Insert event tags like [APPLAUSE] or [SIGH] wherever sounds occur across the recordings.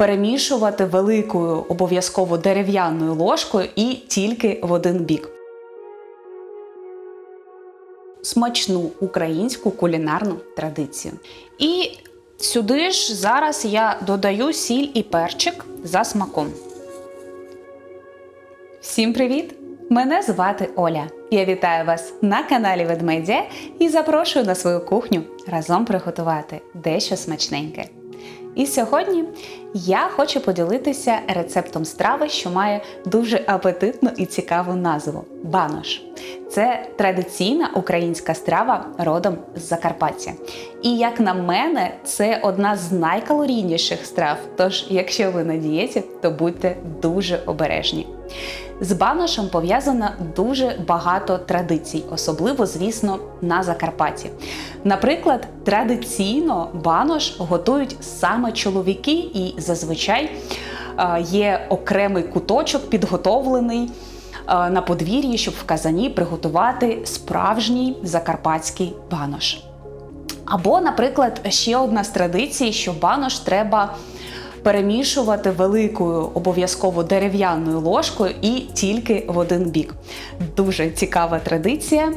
перемішувати великою обов'язково дерев'яною ложкою і тільки в один бік. Смачну українську кулінарну традицію. І сюди ж зараз я додаю сіль і перчик за смаком. Всім привіт! Мене звати Оля. Я вітаю вас на каналі Ведмедя і запрошую на свою кухню разом приготувати дещо смачненьке. І сьогодні я хочу поділитися рецептом страви, що має дуже апетитну і цікаву назву банош. Це традиційна українська страва родом з Закарпаття. І як на мене, це одна з найкалорійніших страв. Тож, якщо ви на дієті, то будьте дуже обережні. З баношем пов'язано дуже багато традицій, особливо, звісно, на Закарпатті. Наприклад, традиційно банош готують саме чоловіки, і зазвичай е, є окремий куточок підготовлений е, на подвір'ї, щоб в казані приготувати справжній закарпатський банош. Або, наприклад, ще одна з традицій, що банош треба перемішувати великою обов'язково дерев'яною ложкою і тільки в один бік. Дуже цікава традиція.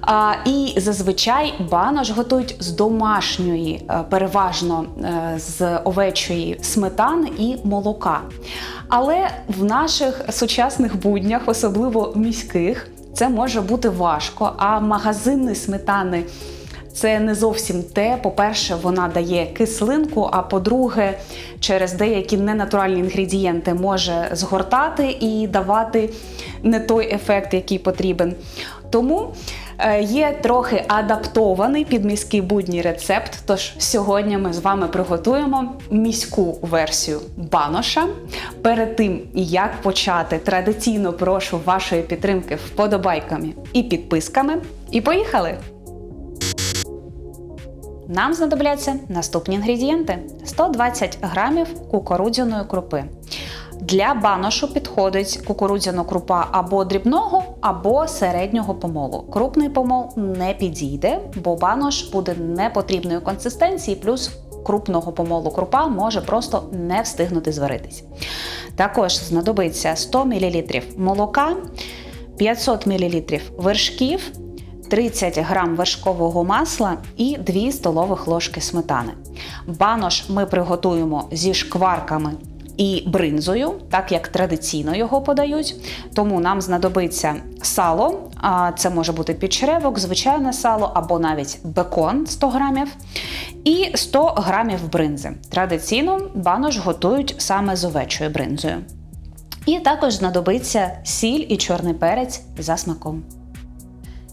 А, І зазвичай банош готують з домашньої, е, переважно е, з овечої сметани і молока. Але в наших сучасних буднях, особливо міських, це може бути важко. А магазинні сметани це не зовсім те. По-перше, вона дає кислинку, а по-друге, через деякі ненатуральні інгредієнти може згортати і давати не той ефект, який потрібен. Тому е, є трохи адаптований під міський будній рецепт. Тож сьогодні ми з вами приготуємо міську версію баноша. Перед тим, як почати, традиційно прошу вашої підтримки вподобайками і підписками. І поїхали! Нам знадобляться наступні інгредієнти: 120 грамів кукурудзяної крупи. Для баношу підходить кукурудзяна крупа або дрібного, або середнього помолу. Крупний помол не підійде, бо банош буде непотрібної консистенції, плюс крупного помолу крупа може просто не встигнути зваритись. Також знадобиться 100 мл молока, 500 мл вершків. 30 грам вершкового масла і 2 столових ложки сметани. Банош ми приготуємо зі шкварками і бринзою, так як традиційно його подають. Тому нам знадобиться сало, це може бути підчеревок, звичайне сало або навіть бекон 100 грамів, і 100 грамів бринзи. Традиційно банош готують саме з овечою бринзою. І також знадобиться сіль і чорний перець за смаком.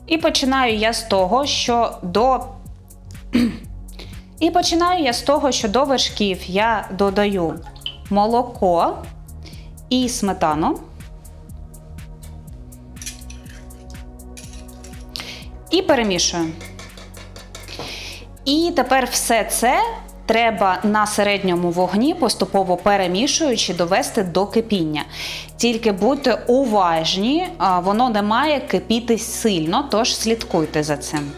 І починаю я з того, що до [CLEARS THROAT] І починаю я з того, що до вершків я додаю молоко і сметану. І перемішую. І тепер все це треба на середньому вогні, поступово перемішуючи, довести до кипіння. Тільки будьте уважні, воно не має кипіти сильно, тож слідкуйте за цим.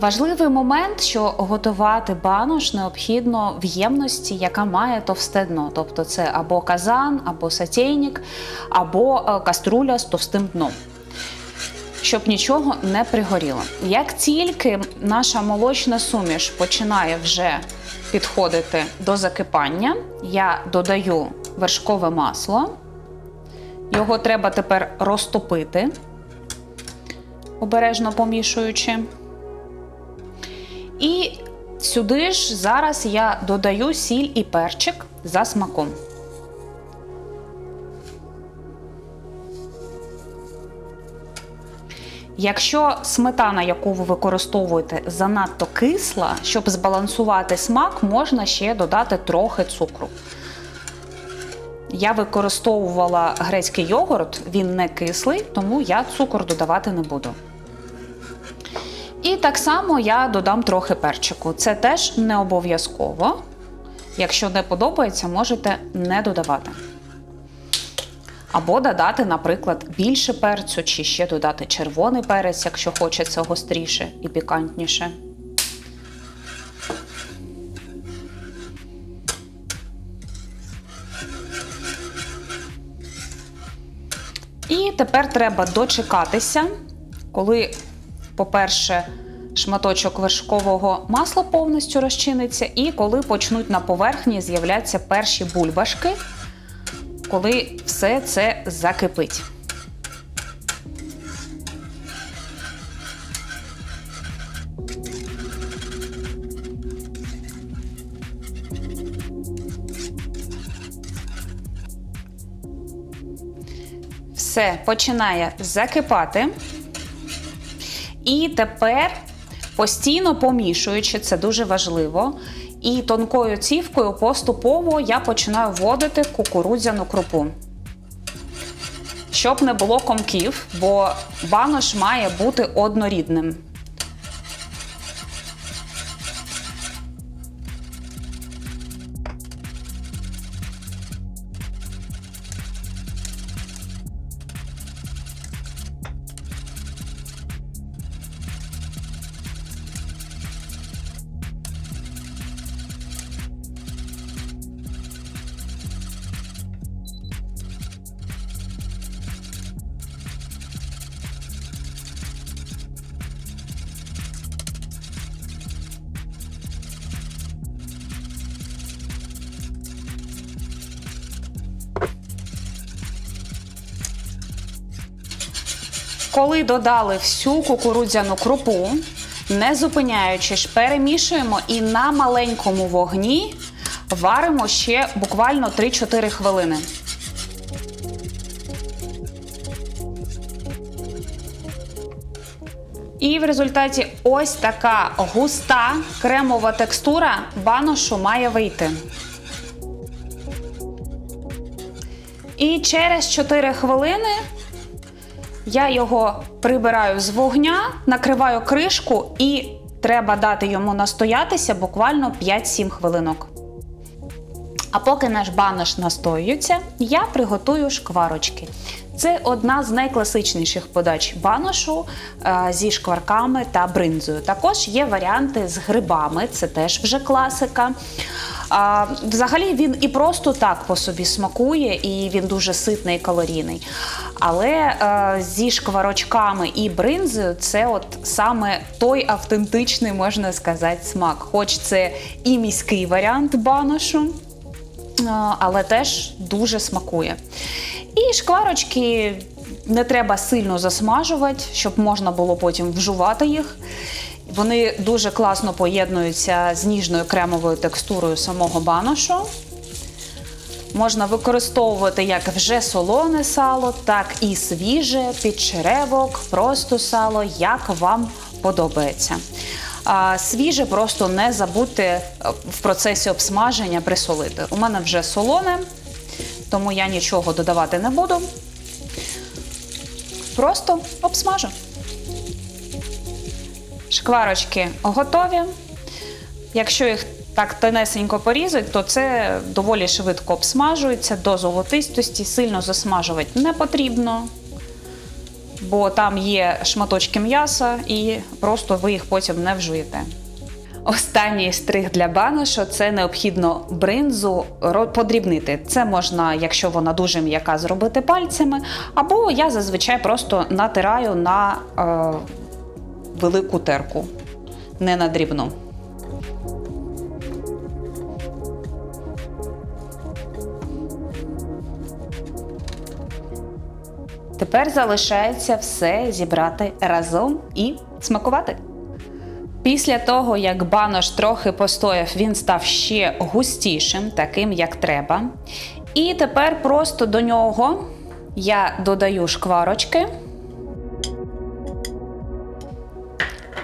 Важливий момент, що готувати банош необхідно в ємності, яка має товсте дно. Тобто це або казан, або сатейник, або е, каструля з товстим дном щоб нічого не пригоріло. Як тільки наша молочна суміш починає вже підходити до закипання, я додаю вершкове масло. Його треба тепер розтопити, обережно помішуючи. І сюди ж зараз я додаю сіль і перчик за смаком. Якщо сметана, яку ви використовуєте, занадто кисла, щоб збалансувати смак, можна ще додати трохи цукру. Я використовувала грецький йогурт, він не кислий, тому я цукор додавати не буду. І так само я додам трохи перчику. Це теж не обов'язково. Якщо не подобається, можете не додавати. Або додати, наприклад, більше перцю, чи ще додати червоний перець, якщо хочеться гостріше і пікантніше. І тепер треба дочекатися, коли, по-перше, шматочок вершкового масла повністю розчиниться, і коли почнуть на поверхні з'являтися перші бульбашки коли все це закипить. Все починає закипати. І тепер постійно помішуючи, це дуже важливо. І тонкою цівкою поступово я починаю вводити кукурудзяну крупу. Щоб не було комків, бо банош має бути однорідним. Коли додали всю кукурудзяну крупу, не зупиняючись, перемішуємо і на маленькому вогні варимо ще буквально 3-4 хвилини. І в результаті ось така густа кремова текстура баношу має вийти. І через 4 хвилини я його прибираю з вогня, накриваю кришку і треба дати йому настоятися буквально 5-7 хвилинок. А поки наш банош настоюється, я приготую шкварочки. Це одна з найкласичніших подач баношу е, зі шкварками та бринзою. Також є варіанти з грибами, це теж вже класика. А, Взагалі він і просто так по собі смакує, і він дуже ситний і калорійний. Але е, зі шкварочками і бринзою це от саме той автентичний, можна сказати, смак. Хоч це і міський варіант баношу, е, але теж дуже смакує. І шкварочки не треба сильно засмажувати, щоб можна було потім вжувати їх. Вони дуже класно поєднуються з ніжною кремовою текстурою самого баношу. Можна використовувати як вже солоне сало, так і свіже, підчеревок, просто сало, як вам подобається. Свіже просто не забудьте е, в процесі обсмаження присолити. У мене вже солоне, тому я нічого додавати не буду. Просто обсмажу. Шкварочки готові. Якщо їх так тонесенько порізати, то це доволі швидко обсмажується до золотистості, сильно засмажувати не потрібно, бо там є шматочки м'яса і просто ви їх потім не вжуєте. Останній стриг для баношу це необхідно бринзу подрібнити. Це можна, якщо вона дуже м'яка, зробити пальцями, або я зазвичай просто натираю на е, велику терку, не на дрібну. Тепер залишається все зібрати разом і смакувати. Після того, як банош трохи постояв, він став ще густішим, таким як треба. І тепер просто до нього я додаю шкварочки,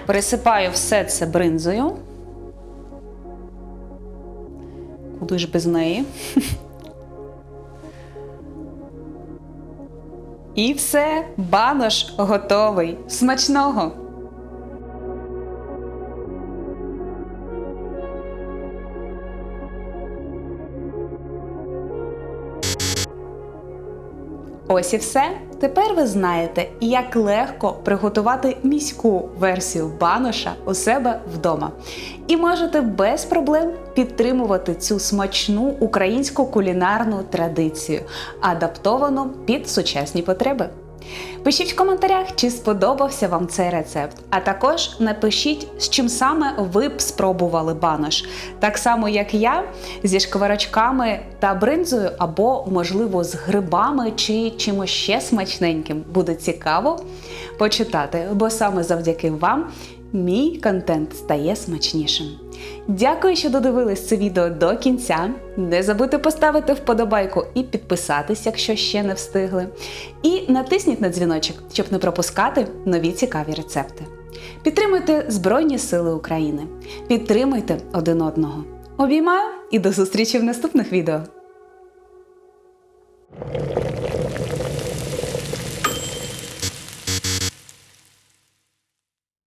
присипаю все це бринзою. Куди ж без неї? [LAUGHS] І все, банош готовий. Смачного! Ось і все. Тепер ви знаєте, як легко приготувати міську версію баноша у себе вдома. І можете без проблем підтримувати цю смачну українську кулінарну традицію, адаптовану під сучасні потреби. Пишіть в коментарях, чи сподобався вам цей рецепт. А також напишіть, з чим саме ви б спробували банош. Так само, як я, зі шкварочками та бринзою, або, можливо, з грибами чи чимось ще смачненьким. Буде цікаво почитати, бо саме завдяки вам мій контент стає смачнішим. Дякую, що додивились це відео до кінця. Не забудьте поставити вподобайку і підписатись, якщо ще не встигли. І натисніть на дзвіночок, щоб не пропускати нові цікаві рецепти. Підтримуйте Збройні Сили України. Підтримуйте один одного. Обіймаю і до зустрічі в наступних відео.